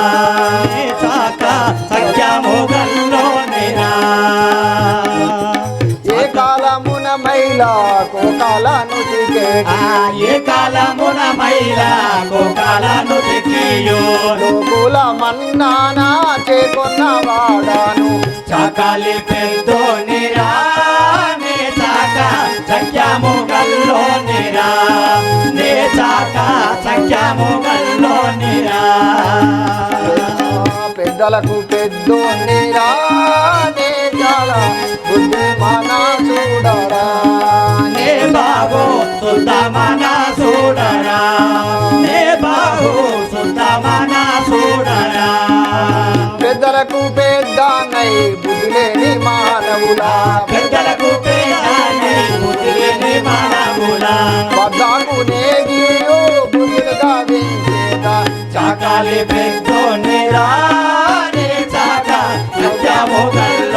గల్లో నిరా నే చాక సఖ్యము గల్లో నిరా ఏ కాలమున మైలా కోకాలను ఏ కాలమున మన్నానా చేకొన్న వాడాను? చాకాలి పెద్దోనిరా నే చాక సఖ్యము గల్లో నిరా నే చాక సఖ్యము గల్లో నిరా పెద్దలకు పెద్దోన్నిరా నే చాలా బుద్ధి మన చూడరా నే బాగు సుద్దమన చూడరా నే బాగు సుద్దమన చూడరా పెద్దలకు పెద్దనై బుద్ధి లేని మానవులా. పెద్దలకు పేదాన్ని బుద్ధిని మనములా వద్దకు చాకాలి పెద్దోనిరా నే చాక సత్యము గల్లోనిరా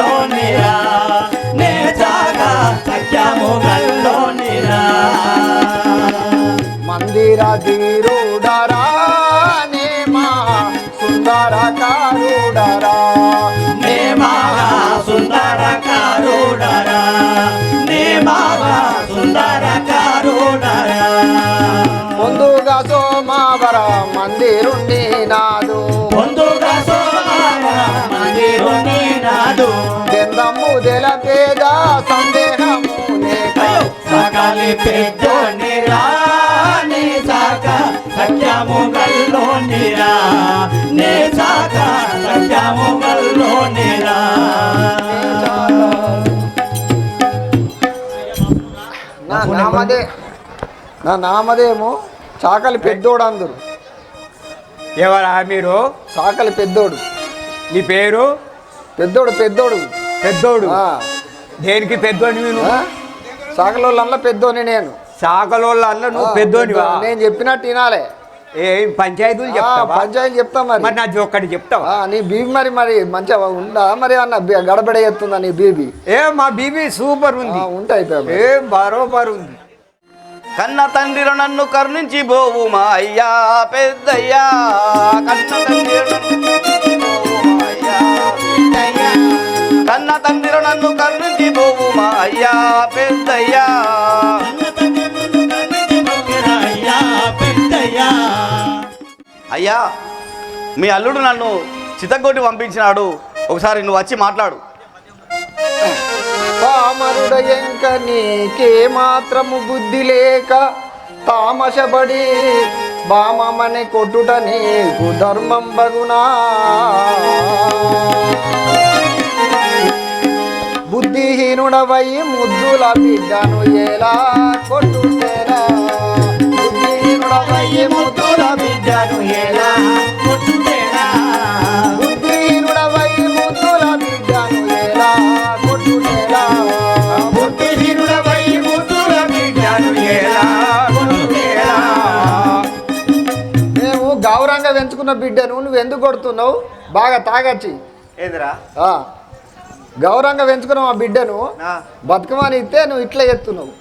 సకాలి పెద్దోనిరా నే సాక సత్యము గల్లోనిరా నే సాక సత్యము గల్లోనిరా నా నామదే. నా నామదేమో చాకలి పెద్దోడు అందరు. ఎవరా మీరు? చాకలి పెద్దోడు. నీ పేరు? పెద్దోడు పెద్దోడు. పెద్దోడు. ఆ, దేనికి పెద్దోని నువ్వు? ఆ? చాకలోళ్ళ పెద్దోని నేను. సాకలోళ్ళ అల్ల నువ్వు పెద్దోడు. నేను చెప్పినట్టు వినాలే ఏం పంచాయతీలు చెప్తావా? పంచాయతీ చెప్తా మరి. మరి నాకు ఒక్కటి చెప్తావా? ఆ, నీ బీబీ మరి మరి మంచిగా ఉందా? మరి అన్న గడబడ ఎత్తుందా నీ బీబీ? ఏ మా బీబీ సూపర్ ఉంది. ఉంటాయి ఏం బరోబర్ ఉంది. కన్న తండ్రిలో నన్ను కరుణించి బోవు మా అయ్యా పెద్దయ్యా? కన్న అయ్యా మీ అల్లుడు నన్ను చితగొట్టి పంపించినాడు. ఒకసారి నువ్వు వచ్చి మాట్లాడు. పామరుడ నీకే మాత్రము బుద్ధి లేక తామసబడి బామమని కొట్టుట నీకు ధర్మం బగునా. బుద్ధిహీనుడవై ముద్దుల బిడ్డను ఎలా కొట్టు బిడ్డను నువ్వు ఎందుకు కొడుతున్నావు? బాగా తాగచ్చి. ఏందిరా? ఆ, గౌరవంగా పెంచుకున్న మా బిడ్డను. ఆ, బతుకమని ఇస్తే నువ్వు ఇట్లా ఎత్తున్నావు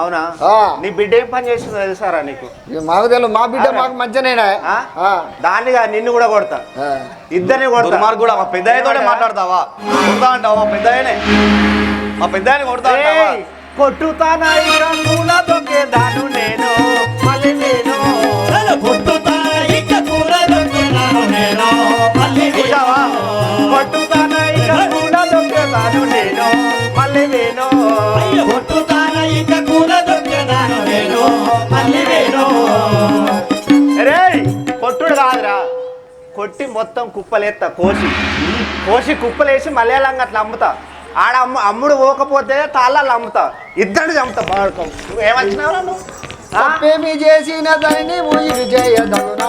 అవునా? ఆ, నీ బిడ్డ ఏం పని చేస్తుందో తెలుసారా నీకు? మాకు తెలియదు మా బిడ్డ మాకు మంచిగానేనా ఆ? ఆ, దానిగా నిన్ను కూడా కొడతా. ఆ. ఇద్దరిని కొడతా. మార్కు కూడా మా పెద్దయ్యతోనే మాట్లాడతావా? కొడతా అంటావా మా పెద్దయ్యనే? మా పెద్దయ్యని కొడతా కొట్టుతానా దొక్కేదాను నేను. మళ్ళీ నేను మొత్తం కుప్పలేస్తా కోసి. కోసి కుప్పలేసి మలయాళంగా అట్లా అమ్ముతా. ఆడ అమ్ము అమ్ముడు పోకపోతే తాళ్ళాలు అమ్ముతా. ఇద్దరు చంపుతా బాడుకో. ఆ? తప్పేమి చేసిన దానిని చేయదగునా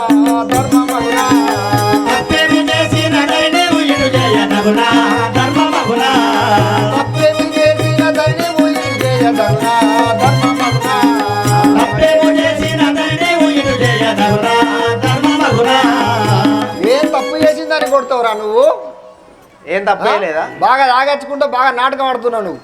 తప్పేమి చేసిన దైనే ఉయ్యుడు చేయనగునా కొడతావురా నువ్వు ఏం తప్పే లేదా బాగా తాగచ్చుకుంటూ బాగా నాటకం ఆడుతున్నావు నువ్వు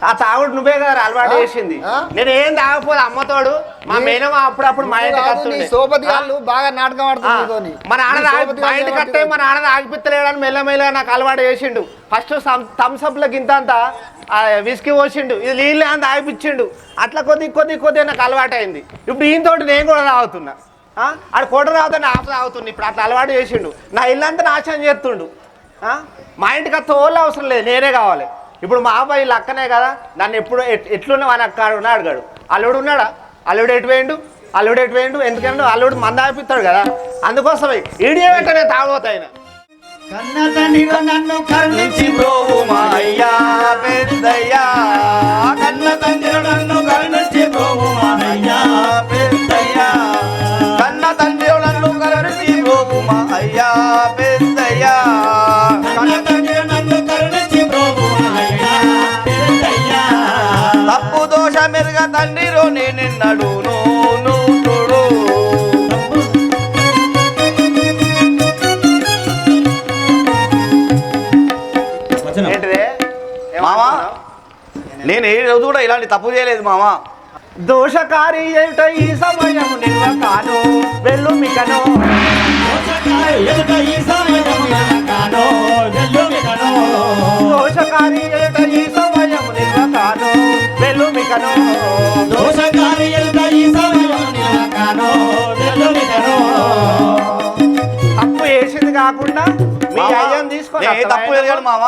ఆ తాగుడు నువ్వే కదా అలవాటు? చేసింది? నేను ఏం తాగకపోదు అమ్మతోడు మా మేనమా అప్పుడప్పుడు మా ఇంటికి. సోపతి ఆ? గాళ్ళు బాగా నాటకం ఆడుతుంది నీతోని. మా నాన్న నీ తాగి- సోపతి మా ఇంటికి వస్తే ఏమంటారు? మా నాన్న తాగిపిత్తలేడని మెల్లమెల్లగా నాకు అలవాటు చేసిండు ఫస్ట్ థమ్స్అప్లకి ఇంత అంత విస్కీ పోసిండు ఇది నీళ్ళు అంత తాగిపించిండు అట్లా కొద్ది కొద్ది కొద్దిగా నాకు అలవాటు అయింది ఇప్పుడు ఈయనతోటి నేను కూడా తాగుతున్నా? ఆడ కోట తాగుతా నా ఆఫ్ ఇప్పుడు అట్లా అలవాటు చేసిండు. నా ఇల్లంతా నాశనం చేస్తుండు. మా ఇంటికి ఆ తోలు అవసరం లేదు. నేనే కావాలి. ఇప్పుడు మా అబ్బాయి వీళ్ళ అక్కనే కదా. నన్ను ఎప్పుడు ఎట్- ఎట్లున్నా వాని అక్క ఉన్నా అడిగాడు. అల్లుడు ఉన్నాడా? అల్లుడు ఎటు వేయండు అల్లుడు ఎటు వేయండు ఎందుకంటే అల్లుడు మంద ఆపిస్తాడు కదా. అందుకోసమే ఈడియో వెంటనే తాగబోతా కన్న తండ్రిలో నన్ను కరుణించి బ్రోవు మా అయ్యా పెద్దయ్యా. కన్న తండ్రిలో నన్ను కరుణించి బ్రోవు మా అయ్యా నేనెన్నడు ఏంటిదే? ఏమంటున్నావ్? నేను ఏ రోజు కూడా ఇలాంటి తప్పు చేయలేదు మామ దోషకారి ఏమిట ఈ సమయం నిల్వ కాను వెళ్ళు మికను ఎదుట ఈ సమయమున తప్పు చేయలేదు మామ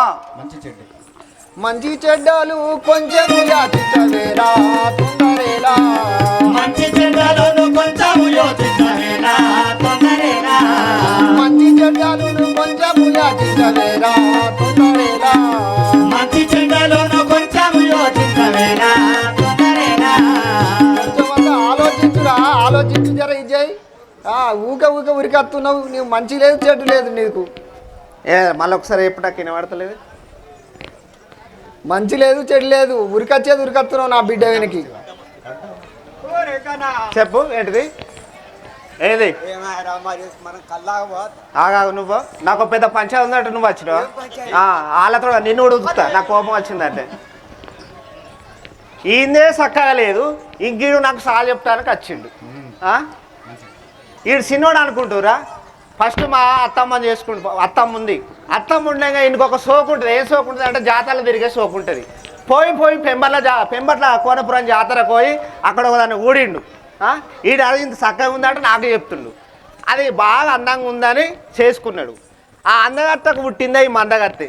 మంచి చెడ్డలు కొంచెం యాచించవేరా తొందరేలా మంచి చెడ్డలను కొంచెం మంచి చెడ్డలు కొంచెం యాచించవేరా తొందరేలా మంచి చెడ్డలను కొంచెం ఆలోచించురా ఆలోచించు జర ఇజ్జయ్ ఊక ఊక ఉరికత్తున్నావు. నీవు మంచి లేదు చెడ్డు లేదు నీకు. ఏ మళ్ళీ ఒకసారి ఎప్పుడు వినబడతలేదు? మంచి లేదు చెడు లేదు. ఉరికచ్చేది ఉరికత్తున్నావు నా బిడ్డ వెనక్కి. చెప్పు ఏంటిది? ఏది? ఆగాగు నువ్వు. నాకు పెద్ద పంచాయతీ ఉందంటే నువ్వు వచ్చినావు? వాళ్ళతో నిన్ను కూడా ఉతుకుతా నాకు కోపం వచ్చిందంటే. ఈయనదే చక్కగా లేదు. ఇంకీడు నాకు సాల్ చెప్తానికి వచ్చిండు? ఈడు సిన్నోడు అనుకుంటురా ఫస్ట్ మా అత్తమ్మని చేసుకుంటు అత్తమ్మ ఉంది. అత్తమ్మ ఉండగా ఇంకొక సోకు ఉంటుంది. ఏం సోకు ఉంటుంది అంటే జాతరలో తిరిగే సోకు ఉంటుంది. పోయి పోయి పెంబర్ల జా పెంబర్ల కోనపురం జాతర పోయి అక్కడ ఒక దాన్ని ఊడిండు. ఈడ ఇంత చక్కగా ఉందంటే నాకు చెప్తుండు. అది బాగా అందంగా ఉందని చేసుకున్నాడు. ఆ అందగత్తకు పుట్టిందే ఈ మందగత్తి.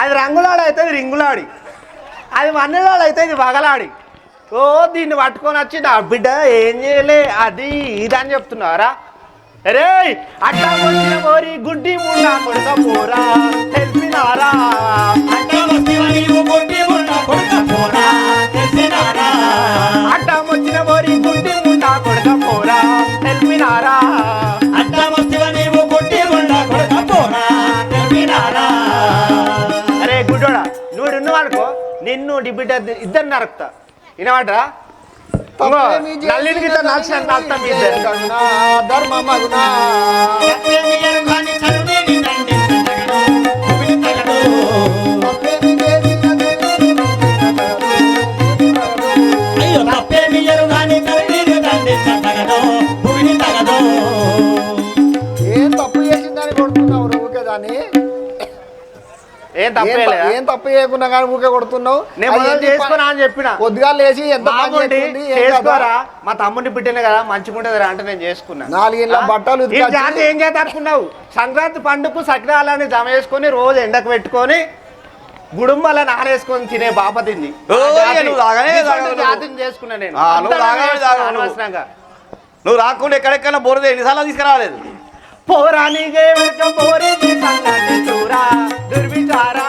అది రంగులాడు అయితే ఇది రింగులాడి. అది మన్నెలాడు అయితే ఇది వగలాడి. ఓ దీన్ని పట్టుకొని వచ్చి నా బిడ్డ ఏం చేయలే అది ఇది అని చెప్తున్నారా? రే అట్టా వచ్చిన పోరి గుడ్డి ముండా కొడుక పోరా. తెలిసినారా అంటే వస్తేవా నీవు కొట్టి ఉన్న కొడుక పోరా. తెలిసినారా అట్టా వచ్చిన పోరి గుడ్డి ముండా కొడుక పోరా. తెలిసినారా అడ్డం వస్తేవా నీవు కొట్టి ఉన్న కొడుక పోరా. తెలిసినారా అరే గుడ్డోడా నువ్వు అనుకో నిన్ను బిడ్డ ఇద్దరు నరుకుతా. వినవాడరా నల్లిని గిట్ట నలిచిన అర్థం ఇద్దరు చేసిన ధర్మమగునా. చేయకుండా కానీ ఊకే కొడుతున్నావు? చేసుకున్నా అని చెప్పిన? పొద్దుగా లేచి ఎంత చేసుకోరా? మా తమ్ముడిని బిడ్డనే కదా మంచిగా ఉంటది అంటే నేను చేసుకున్నా. నాలుగేళ్ళ? బట్టలు ఏం అనుకున్నావు సంక్రాంతి పండుగకు సకినాలని జమ చేసుకొని రోజు ఎండకు పెట్టుకొని గుడుంబాల నానేసుకొని తినే బాపతింది. జాతిని చేసుకున్నా నేను. నువ్వు. అనవసరంగా. రాకుండా ఎక్కడెక్కడ బోరదే ఎన్నిసార్లు తీసుకురాలేదు? చూరా దుర్విచారా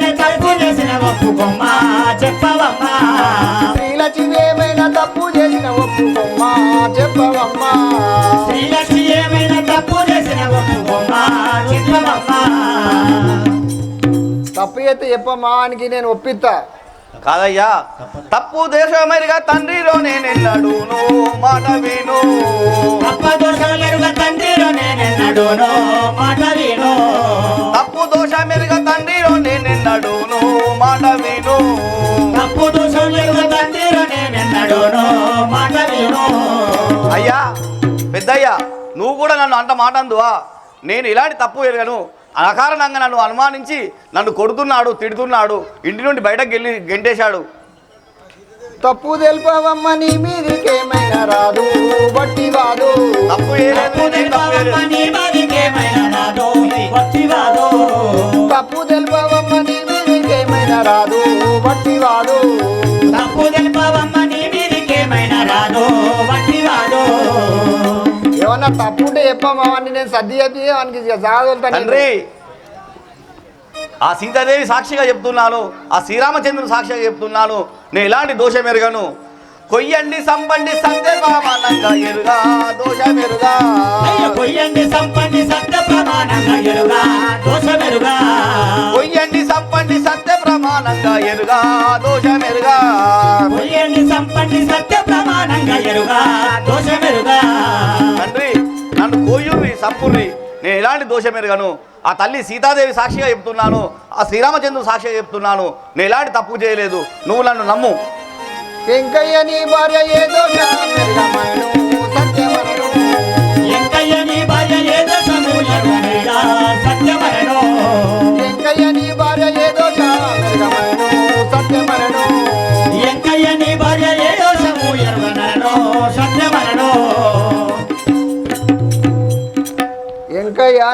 తప్పు చేసిన ఒప్పుకోమ్మ చెప్పవమ్మా. శ్రీలక్ష్మి ఏమైనా తప్పు చేసిన ఒప్పుకోమ్మ చెప్పవమ్మా. శ్రీలక్ష్మి ఏమైనా తప్పు చేసిన ఒప్పుకోమ్మ చెప్పవమ్మా. తప్పు అయితే చెప్పమ్మా అనికి నేను ఒప్పిస్తా. కాదయ్యా తప్పు దేశమరిగా తండ్రిలో నేనెన్నడును మాట విను తప్ప దోషమరుగా తండ్రిలో నేనెన్నడును పెద్దయ్యా నువ్వు కూడా నన్ను అంట మాట అందువా? నేను ఇలాంటి తప్పు ఎరగను. అకారణంగా నన్ను అనుమానించి నన్ను కొడుతున్నాడు తిడుతున్నాడు ఇంటి నుండి బయటకు వెళ్ళి గెంటేశాడు. తప్పు తెలుపవమ్మ నీ మీదికేమైనా రాదు బట్టి వాదు తప్పు ఏ. తప్పు ఏమన్నా తప్పు ఉంటే చెప్పమ్మా వాడిని నేను సర్ది చెప్పి వానికి జాగ్రత్త తండ్రి ఆ సీతాదేవి సాక్షిగా చెప్తున్నాను ఆ శ్రీరామచంద్రుడు సాక్షిగా చెప్తున్నాను నేను ఎలాంటి దోషం ఎరుగను. కొయ్యండి సంపండి సత్యపామానంగా ఎరుగా దోషం ఎరుగా. అయ్య కొయ్యండి సంపండి సత్య ప్రమాణంగా ఎరుగా దోషమెరుగా కొయ్యండి సంపండి సత్య ప్రమాణంగా ఎరుగా దోషం ఎరుగా. కొయ్యండి సంపండి సత్య ప్రమాణంగా ఎరుగా దోషమెరుగా నన్ను కోయుర్రి సంపుర్రి నేను ఎలాంటి దోషం ఎరగను? ఆ తల్లి సీతాదేవి సాక్షిగా చెప్తున్నాను ఆ శ్రీరామచంద్రుడు సాక్షిగా చెప్తున్నాను. నేను ఎలాంటి తప్పు చేయలేదు. నువ్వు నన్ను నమ్ము. వెంకయ్య నీ భార్య ఏదో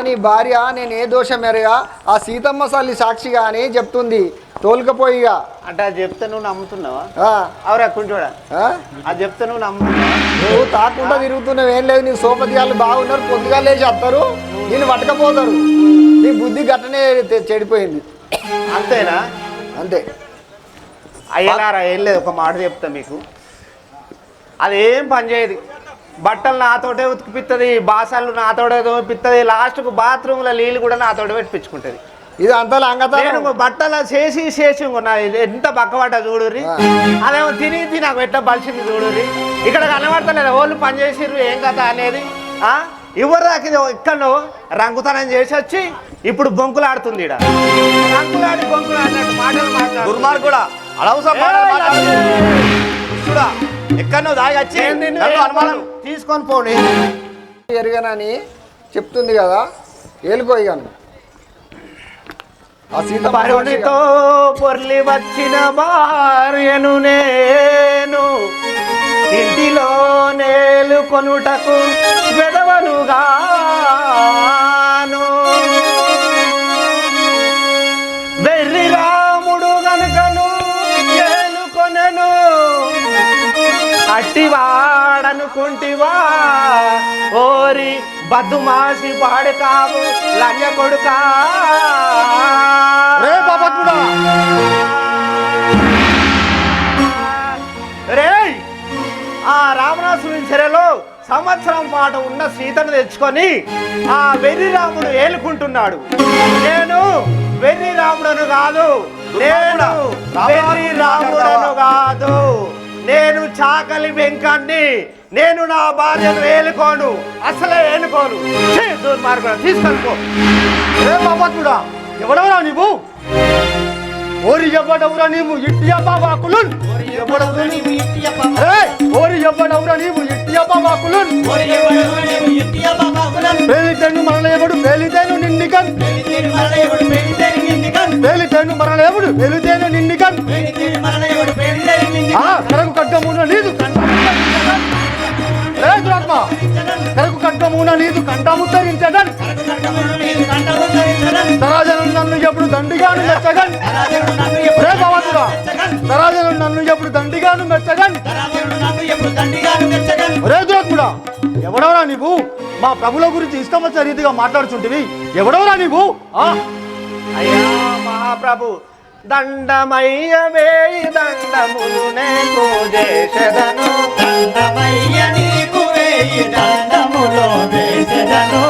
నీ భార్య నేను ఏ దోషం మెరుగా ఆ సీతమ్మ సల్లి సాక్షిగా అని చెప్తుంది. తోలుకపోయిగా. అంటే అది చెప్తే నువ్వు నమ్ముతున్నావా? ఆ, అవరా కుంటోడా? అది చెప్తే నువ్వు నమ్ముతున్నావా? నువ్వు తాకుండా తిరుగుతున్నావు ఏం లేదు నీ సోపతిగాళ్ళు బాగున్నారు పొద్దుగా లేచి వస్తారు నేను పట్టకపోతారు. నీ బుద్ధి గట్టనే చెడిపోయింది. అంతేనా? అంతే. అయ్యలారా ఏం లేదు ఒక మాట చెప్తా మీకు. అదేం పని చేయదు. బట్టలు నాతోటే ఉతికిపిస్తుంది బాసాలు నాతోటే తోపిస్తుంది లాస్ట్కు బాత్రూమ్లో నీళ్ళు కూడా నాతోటే పెట్టించుకుంటుంది ఇది అంతా లంగతా నేను బట్టలు చేసి చేసి ఎంత బక్కబడ్డ చూడుర్రి. అదేమో తిని తిని నాకు ఎట్లా బలిసింది చూడుర్రి. ఇక్కడ కనబడతలేదు? వాళ్ళు పని చేసిర్రు ఏం కథ అనేది? ఆ? ఎవరు దాకా ఇక్కడ రంగుతనం చేసి వచ్చి ఇప్పుడు బొంకులాడుతుంది ఈడ. రంగులాడి బొంకులాడినట్టు మాటలు మాట్లాడు. దుర్మార్గుడా అనవసరం మాటలు మాట్లాడు. దుష్టుడా ఎక్కడో దాగి వచ్చి అనుమానం తీసుకొని పోనీ ఎరగనని చెప్తుంది కదా ఏలుకోయిగాను ఆ సీతమ్మ పరునితో పొర్లి వచ్చిన భార్యను నేను ఇంటిలో నేలు కొనుటకు వెదవనుగాను. వెర్రి రాముడు గనుకను ఏలుకొనెను అట్టివాడనుకుంటివా ఓరి బద్దుమాసి పాడు కావు లంజ కొడుకా. రే ఆ రామనాథుని చెరలో సంవత్సరం పాటు ఉన్న సీతను తెచ్చుకొని ఆ వెర్రి రాముడు ఏలుకుంటున్నాడు. నేను వెర్రి రాముడను కాదు నేను వెర్రి రాముడను కాదు నేను చాకలి వెంకాన్ని నేను నా భార్యను ఏలుకోను అసలే ఏలుకోను. దుర్మార్గుడు తీసుకొని పో రే పాపత్ముడా ఎవడవరా నీవు ఓరి ఎవ్వడవురా నీవు ఇట్టి రే ఓరి ఎవ్వడవురా నీవు ఇట్టి అప్పబాకులను పేలితేను మరలేవుడు పేలితేను నిన్నికన్ పేలితేను మరలేవుడు పేలితేను నిన్నికన్ కరకు కట్టమున నీదు. దురాత్మ? కట్టమున నీదు కంఠముత్తరించదన్. తరాజను నన్ను ఎప్పుడు దండిగాను మెచ్చగన్. రే భగవంతుడా. తరాజను నన్ను ఎప్పుడు దండిగాను మెచ్చగన్. తరాజనుడు నన్ను ఎప్పుడు దండిగాను మెచ్చగన్. రే దురాత్ముడా ఎవడవరా నీవు? మా ప్రభుల గురించి ఇష్టం వచ్చిన రీతిగా మాట్లాడుచుంటివి. ఎవడవరా నీవు? ఆ? అయ్యా మహాప్రభు దండమయ్య వేయి దండములు నేను చేసెదను దండమయ్య దండములో వేసెదను.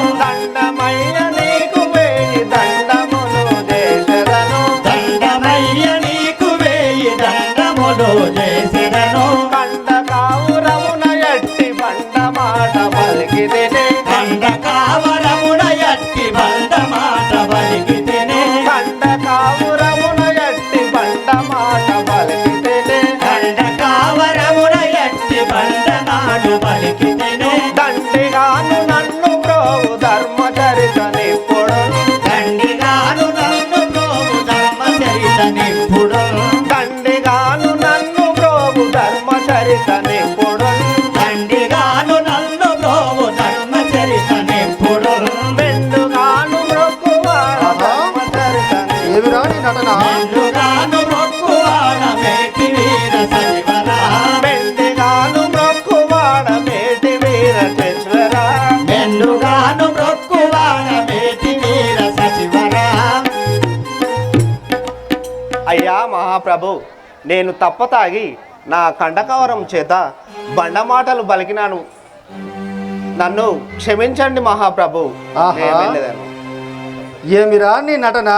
మహాప్రభు నేను తప్ప తాగి నా కండకవరం చేత బండ మాటలు బలికినాను నన్ను క్షమించండి మహాప్రభు. ఏమిరా నీ నటన?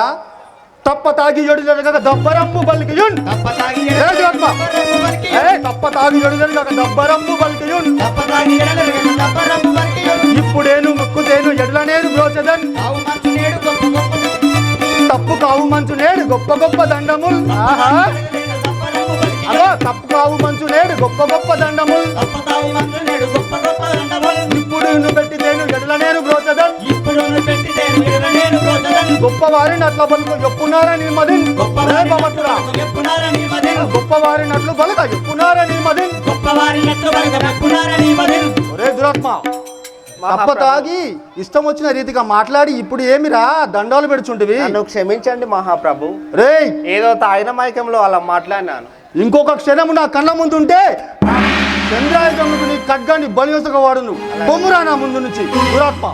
తప్ప తాగి జడులక దబ్బరంబు పలికియున్ తప్ప తాగి తప్ప తాగి దబ్బరంబు పలికియున్ తప్ప తాగి. ఇప్పుడేను నేను బ్రోచదన్. తప్పు కావు మంచు నేడు గొప్ప గొప్ప దండముల్. ఆహా. దబ్బరము వరకియున్. అగో తప్పు కావు మంచు నేడు గొప్ప గొప్ప దండముల్. తప్ప తావు మంచు నేడు గొప్ప గొప్ప దండములు. ఇప్పుడు నువ్వు ఎడ్ల నేను పెట్టి నేను రోజులను గొప్పవారిని అట్ల పలుకు చెప్పున్నారని మదిన్ మదిలు గొప్పవారిని అట్లు పలుక చెప్పున్నారని మదిన్ గొప్పవారి ఒరే దురాత్మ. తప్ప తాగి ఇష్టం వచ్చిన రీతిగా మాట్లాడి ఇప్పుడు ఏమిరా దండాలు పెడుచుంటివి? నన్ను క్షమించండి మహాప్రభు. రేయ్! ఏదో తాగిన మైకంలో అలా మాట్లాడినాను. ఇంకొక క్షణము నా కళ్ళ ముందు ఉంటే చంద్రాయుధముకు నీ ఖడ్గాన్ని బలివసక వాడు నువ్వు పొమ్మురా నా ముందు నుంచి. దురాత్మ.